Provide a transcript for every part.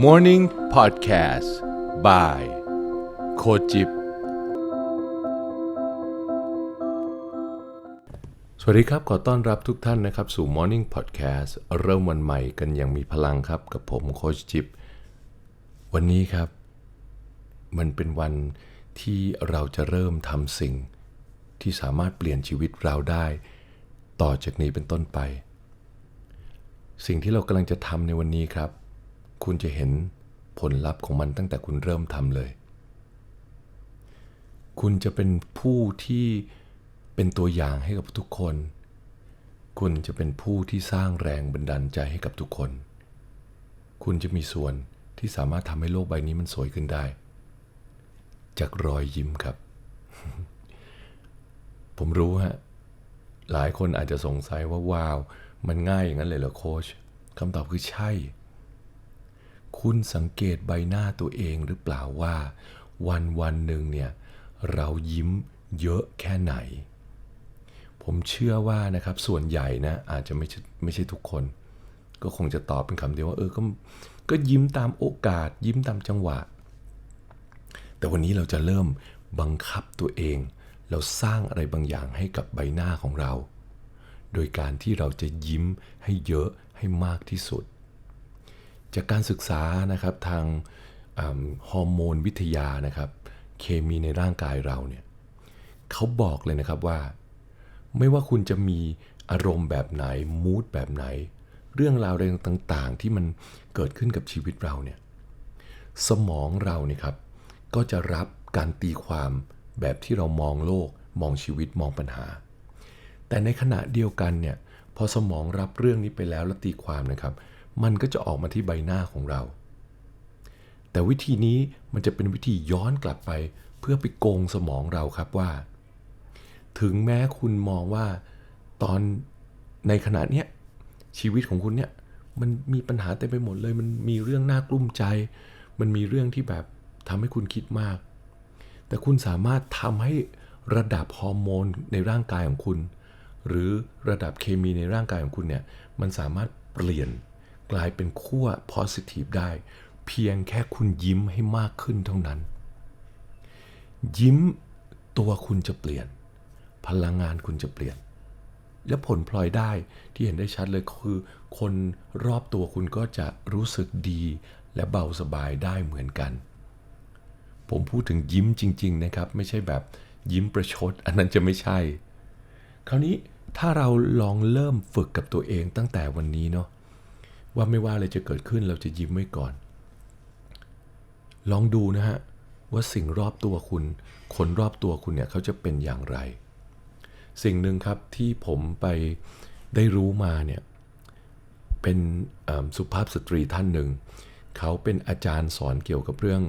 Morning Podcast by โคจิบ สวัสดีครับ ขอต้อนรับทุกท่านนะครับ สู่ Morning Podcast เริ่มวันใหม่กันอย่างมีพลังครับ กับผมโคชจิบ วันนี้ครับ มันเป็นวันที่เราจะเริ่มทำสิ่ง ที่สามารถเปลี่ยนชีวิตเราได้ ต่อจากนี้เป็นต้นไป สิ่งที่เรากำลังจะทำในวันนี้ครับ คุณจะเห็นผลลัพธ์ของมันตั้งแต่คุณเริ่มทำเลย คุณจะเป็นผู้ที่เป็นตัวอย่างให้กับทุกคน คุณจะเป็นผู้ที่สร้างแรงบันดาลใจให้กับทุกคน คุณจะมีส่วนที่สามารถทำให้โลกใบนี้มันสวยขึ้นได้ จากรอยยิ้มครับ ผมรู้ฮะ หลายคนอาจจะสงสัยว่าว้าว มันง่ายอย่างนั้นเลยเหรอโค้ชคำตอบคือใช่ คุณสังเกตใบหน้าตัวเองหรือเปล่าว่า วันวันหนึ่งเนี่ยเรายิ้มเยอะแค่ไหน ผมเชื่อว่านะครับส่วนใหญ่นะอาจจะไม่ใช่ไม่ใช่ทุกคน ก็คงจะตอบเป็นคำเดียวว่าเออก็ก็ยิ้มตามโอกาส ยิ้มตามจังหวะ แต่วันนี้เราจะเริ่มบังคับตัวเอง เราสร้างอะไรบางอย่างให้กับใบหน้าของเรา โดยการที่เราจะยิ้มให้เยอะให้มากที่สุด จากการศึกษานะครับทางฮอร์โมนวิทยานะครับ เคมีในร่างกายเราเนี่ยเขาบอกเลยนะครับว่า ไม่ว่าคุณจะมีอารมณ์แบบไหนมูดแบบไหน เรื่องราวอะไรต่างๆ ที่มันเกิดขึ้นกับชีวิตเราเนี่ยสมองเราเนี่ยครับก็จะรับการตีความแบบที่เรามองโลก มองชีวิตมองปัญหา แต่ในขณะเดียวกันเนี่ยพอสมองรับเรื่องนี้ไปแล้วแล้วตีความนะครับ มันก็จะออกมาที่ใบหน้าของเรา แต่วิธีนี้มันจะเป็นวิธีย้อนกลับไปเพื่อไปโกงสมองเราครับว่า ถึงแม้คุณมองว่าตอนในขณะเนี้ยชีวิตของคุณเนี่ยมันมีปัญหาเต็มไปหมดเลย มันมีเรื่องน่ากลุ้มใจ มันมีเรื่องที่แบบทำให้คุณคิดมาก แต่คุณสามารถทำให้ระดับฮอร์โมนในร่างกายของคุณ หรือระดับเคมีในร่างกายของคุณเนี่ยมันสามารถเปลี่ยน กลายเป็นขั้ว positive ได้ เพียงแค่คุณยิ้มให้มากขึ้นเท่านั้น ยิ้มตัวคุณจะเปลี่ยน พลังงานคุณจะเปลี่ยน และผลพลอยได้ที่เห็นได้ชัดเลยคือ คนรอบตัวคุณก็จะรู้สึกดีและเบาสบายได้เหมือนกัน ผมพูดถึงยิ้มจริง ๆ นะครับ ไม่ใช่แบบยิ้มประชด อันนั้นจะไม่ใช่ คราวนี้ถ้าเราลองเริ่มฝึกกับตัวเองตั้งแต่วันนี้เนาะ ว่าไม่ว่าอะไรจะเกิดขึ้นเราจะยิ้มไว้ก่อน ลองดูนะฮะ ว่าสิ่งรอบตัวคุณ คนรอบตัวคุณเนี่ยเขาจะเป็นอย่างไร สิ่งหนึ่งครับที่ผมไปได้รู้มาเนี่ย เป็นสุภาพสตรีท่านหนึ่ง เขาเป็นอาจารย์สอนเกี่ยวกับเรื่อง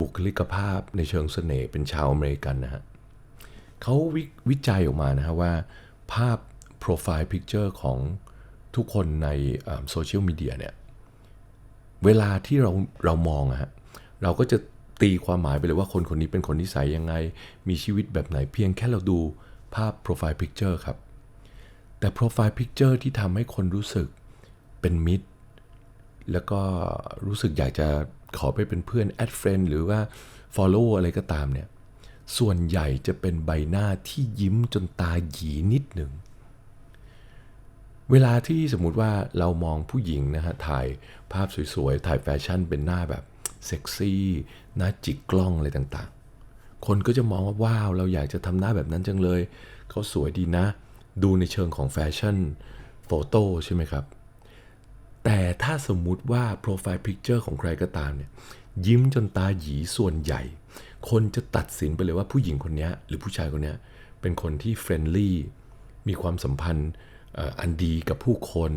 บุคลิกภาพในเชิงเสน่ห์เป็นชาวอเมริกันนะฮะเขาววิจัยออกมานะฮะว่า ภาพโปรไฟล์พิกเจอร์ของ ทุกคนในโซเชียลมีเดียเนี่ย เวลาที่เราเรามองอะฮะเราก็จะตีความหมายไปเลยว่าคนคนนี้เป็นคนนิสัยยังไง มีชีวิตแบบไหนเพียงแค่เราดูภาพโปรไฟล์พิกเจอร์ครับ แต่โปรไฟล์พิกเจอร์ที่ทำให้คนรู้สึกเป็นมิตร แล้วก็รู้สึกอยากจะขอไปเป็นเพื่อนแอดเฟรนหรือว่า Follow อะไรก็ตามเนี่ย ส่วนใหญ่จะเป็นใบหน้าที่ยิ้มจนตาหยีนิดหนึ่ง เวลาที่สมมุติว่าเรามองผู้หญิงนะฮะถ่ายภาพสวยๆ ถ่ายแฟชั่นเป็นหน้าแบบเซ็กซี่หน้าจิกกล้องอะไรต่างๆ คนก็จะมองว่าว้าวเราอยากจะทำหน้าแบบนั้นจังเลย เขาสวยดีนะ ดูในเชิงของแฟชั่นโฟโต้ใช่ไหมครับ แต่ถ้าสมมุติว่าโปรไฟล์พิกเจอร์ของใครก็ตามเนี่ยยิ้มจนตาหยีส่วนใหญ่ คนจะตัดสินไปเลยว่าผู้หญิงคนนี้หรือผู้ชายคนนี้เป็นคนที่เฟรนลี่มีความสัมพันธ์ อันดีกับผู้คน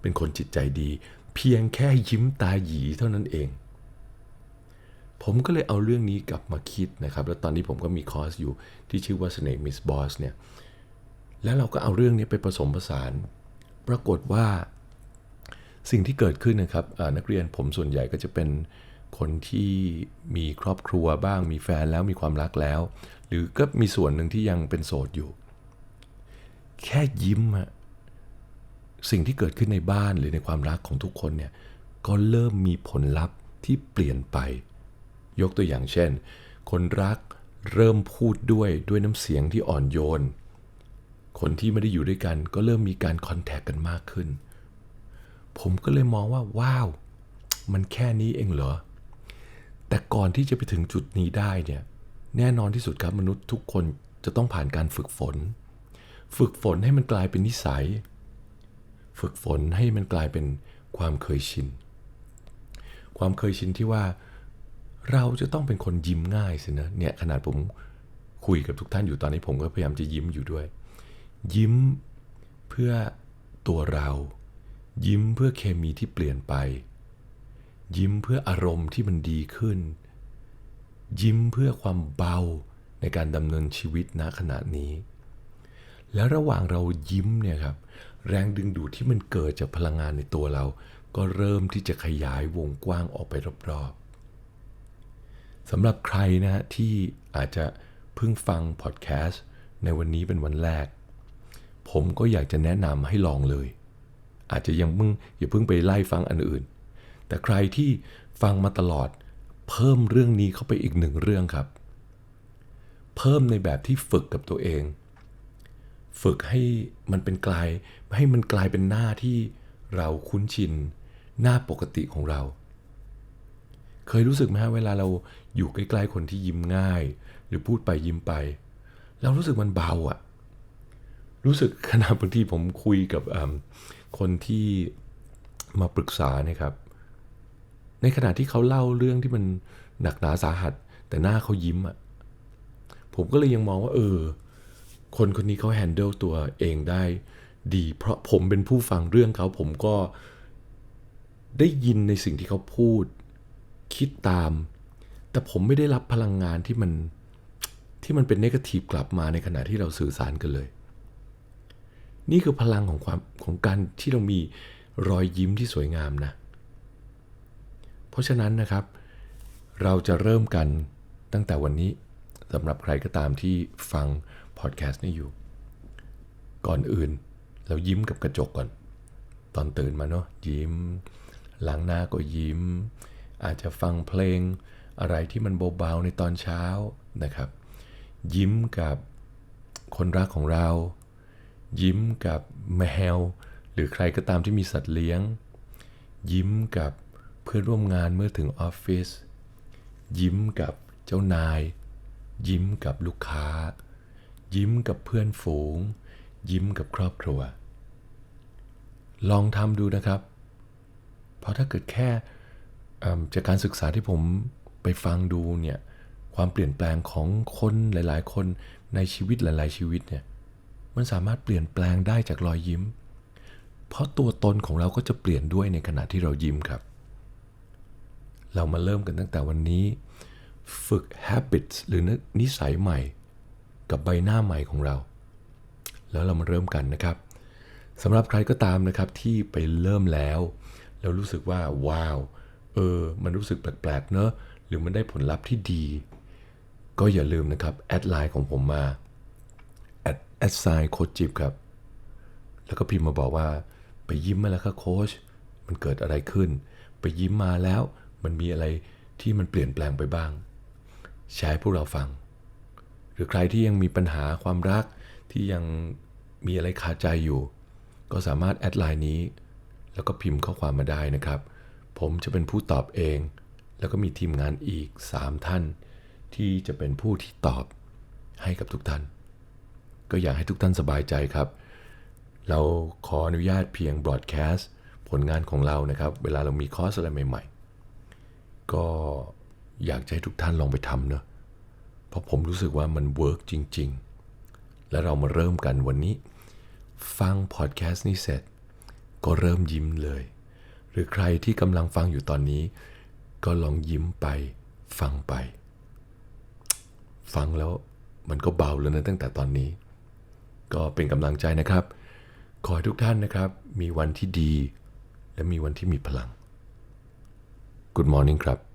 เป็นคนจิตใจดี เพียงแค่ยิ้มตาหยีเท่านั้นเอง ผมก็เลยเอาเรื่องนี้กลับมาคิดนะครับ แล้วตอนนี้ผมก็มีคอร์สอยู่ที่ชื่อว่า Snake Miss Boss เนี่ย แล้วเราก็เอาเรื่องนี้ไปผสมผสาน ปรากฏว่าสิ่งที่เกิดขึ้นนะครับนักเรียนผมส่วนใหญ่ก็จะเป็นคนที่มีครอบครัวบ้าง มีแฟนแล้วมีความรักแล้ว หรือก็มีส่วนหนึ่งที่ยังเป็นโสดอยู่ แค่ยิ้มอะ สิ่งที่เกิดขึ้นในบ้านหรือในความรักของทุกคนเนี่ยก็เริ่มมีผลลัพธ์ที่เปลี่ยนไป ยกตัวอย่างเช่น คนรักเริ่มพูดด้วยด้วยน้ำเสียงที่อ่อนโยน คนที่ไม่ได้อยู่ด้วยกันก็เริ่มมีการคอนแทคกันมากขึ้น ผมก็เลยมองว่าว้าว มันแค่นี้เองเหรอ แต่ก่อนที่จะไปถึงจุดนี้ได้เนี่ยแน่นอนที่สุดครับมนุษย์ทุกคนจะต้องผ่านการฝึกฝน ฝึกฝนให้มันกลายเป็นนิสัย ฝึกฝนให้มันกลายเป็นความเคยชิน ความเคยชินที่ว่าเราจะต้องเป็นคนยิ้มง่ายสินะเนี่ยขนาดผมคุยกับทุกท่านอยู่ตอนนี้ผมก็พยายามจะยิ้มอยู่ด้วย ยิ้มเพื่อตัวเรา ยิ้มเพื่อเคมีที่เปลี่ยนไป ยิ้มเพื่ออารมณ์ที่มันดีขึ้น ยิ้มเพื่อความเบาในการดำเนินชีวิตณขณะนี้ แล้วระหว่างเรายิ้มเนี่ยครับแรงดึงดูดที่มันเกิดจากพลังงานในตัวเรา ก็เริ่มที่จะขยายวงกว้างออกไปรอบๆสำหรับใครนะฮะที่อาจจะเพิ่งฟังพอดแคสต์ในวันนี้เป็นวันแรก ผมก็อยากจะแนะนำให้ลองเลย อาจจะยังมึงอย่าเพิ่งไปไล่ฟังอันอื่น แต่ใครที่ฟังมาตลอด เพิ่มเรื่องนี้เข้าไปอีกหนึ่งเรื่องครับ เพิ่มในแบบที่ฝึกกับตัวเอง ฝึกให้มันเป็นกลายให้มันกลายเป็นหน้าที่เราคุ้นชิน หน้าปกติของเรา เคยรู้สึกไหมฮะเวลาเราอยู่ใกล้ๆคนที่ยิ้มง่าย หรือพูดไปยิ้มไป เรารู้สึกมันเบาอะรู้สึกขณะบางทีผมคุยกับคนที่มาปรึกษาเนี่ยครับ ในขณะที่เขาเล่าเรื่องที่มันหนักหนาสาหัส แต่หน้าเขายิ้มอะผมก็เลยยังมองว่า เออ คนคนนี้เขาแฮนเดิลตัวเองได้ดี เพราะผมเป็นผู้ฟังเรื่องเขาผมก็ได้ยินในสิ่งที่เขาพูด คิดตาม แต่ผมไม่ได้รับพลังงานที่มันที่มันเป็นเนกาทีฟกลับมาในขณะที่เราสื่อสารกันเลย นี่คือพลังของความของการที่เรามีรอยยิ้มที่สวยงามนะ เพราะฉะนั้นนะครับ เราจะเริ่มกันตั้งแต่วันนี้สำหรับใครก็ตามที่ฟัง พอดแคสต์นี้อยู่ ก่อนอื่น เรายิ้มกับกระจกก่อน ตอนตื่นมาเนาะยิ้ม ล้างหน้าก็ยิ้ม อาจจะฟังเพลงอะไรที่มันเบาๆในตอนเช้านะครับ ยิ้มกับคนรักของเรา ยิ้มกับแมว หรือใครก็ตามที่มีสัตว์เลี้ยง ยิ้มกับเพื่อนร่วมงานเมื่อถึงออฟฟิศยิ้มกับเจ้านาย ยิ้มกับลูกค้า ยิ้มกับเพื่อนฝูง ยิ้มกับครอบครัว ลองทำดูนะครับ เพราะถ้าเกิดแค่จากการศึกษาที่ผมไปฟังดูเนี่ยความเปลี่ยนแปลงของคนหลาย ๆ คนในชีวิตหลาย ๆ ชีวิตเนี่ยมันสามารถเปลี่ยนแปลงได้จากรอยยิ้ม เพราะตัวตนของเราก็จะเปลี่ยนด้วยในขณะที่เรายิ้มครับ เรามาเริ่มกันตั้งแต่วันนี้ ฝึก habits หรือนิสัยใหม่ กับใบหน้าใหม่ของเรา แล้วเรามาเริ่มกันนะครับสำหรับใครก็ตามนะครับที่ไปเริ่มแล้วแล้วรู้สึกว่าว้าวเออมันรู้สึกแปลกๆเนอะหรือมันได้ผลลัพธ์ที่ดี ก็อย่าลืมนะครับแอดไลน์ของผมมาแอดแอดไซน์โคชจิบครับ แล้วก็พิมพ์มาบอกว่า ไปยิ้มมาแล้วครับโค้ชมันเกิดอะไรขึ้น ไปยิ้มมาแล้วมันมีอะไรที่มันเปลี่ยนแปลงไปบ้างแชร์ให้พวกเราฟัง หรือใครที่ยังมีปัญหาความรักที่ยังมีอะไรคาใจอยู่ ก็สามารถแอดไลน์นี้ แล้วก็พิมพ์ข้อความมาได้นะครับ ผมจะเป็นผู้ตอบเอง แล้วก็มีทีมงานอีก 3 ท่าน ที่จะเป็นผู้ที่ตอบให้กับทุกท่าน ก็อยากให้ทุกท่านสบายใจครับ เราขออนุญาตเพียงบรอดแคสต์ผลงานของเรานะครับ เวลาเรามีคอร์สอะไรใหม่ ๆ ก็อยากจะให้ทุกท่านลองไปทำเนอะ เพราะผมรู้สึกว่ามันเวิร์กจริง ๆ และเรามาเริ่มกันวันนี้ ฟังพอดแคสต์นี้เสร็จ ก็เริ่มยิ้มเลย หรือใครที่กำลังฟังอยู่ตอนนี้ ก็ลองยิ้มไป ฟังไป ฟังแล้วมันก็เบาแล้วนะตั้งแต่ตอนนี้ ก็เป็นกำลังใจนะครับ ขอให้ทุกท่านนะครับ มีวันที่ดี และมีวันที่มีพลัง Good morning ครับ